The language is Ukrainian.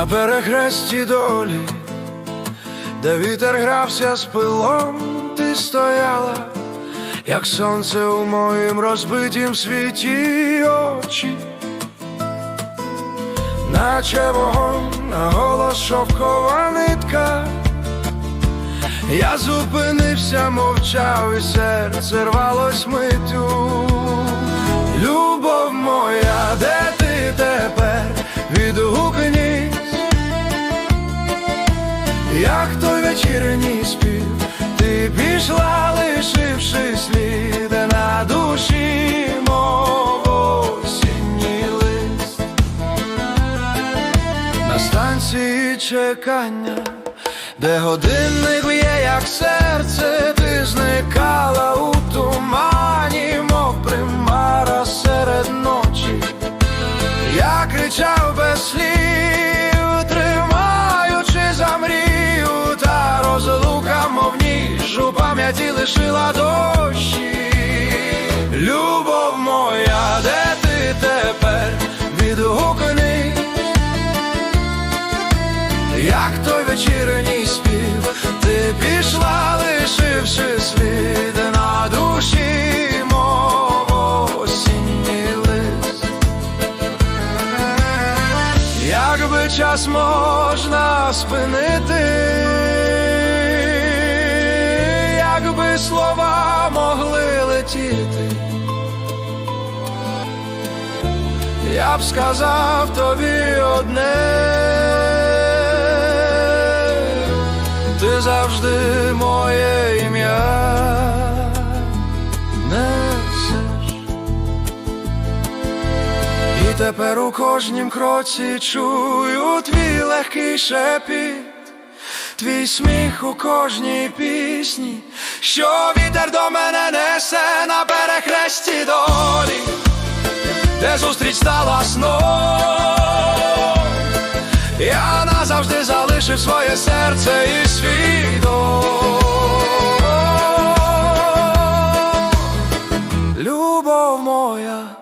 на перехресті долі, де вітер грався з пилом, ти стояла, як сонце у моїм розбитім світі очі, наче вогонь на голос шовкова нитка. Я зупинився, мовчав, і серце рвалось митю. Любов моя, як той вечірній спів, ти пішла, лишивши слід на душі, мов осінній лист. На станції чекання, де годинник б'є, як серце, ти зникала у тумані, мов примара серед ночі. Я кричав без слів, лишила дощі. Любов моя, де ти тепер відгукни, як той вечірній спів, ти пішла, лишивши слід на душі. Якби час можна спинити, слова могли летіти, я б сказав тобі одне, ти завжди моє ім'я. Несеш. І тепер у кожнім кроці чую твій легкий шепіт, твій сміх у кожній пісні, що вітер до мене несе на перехресті долі, де зустріч стала сном, я назавжди залишив своє серце і свій дом. Любов моя.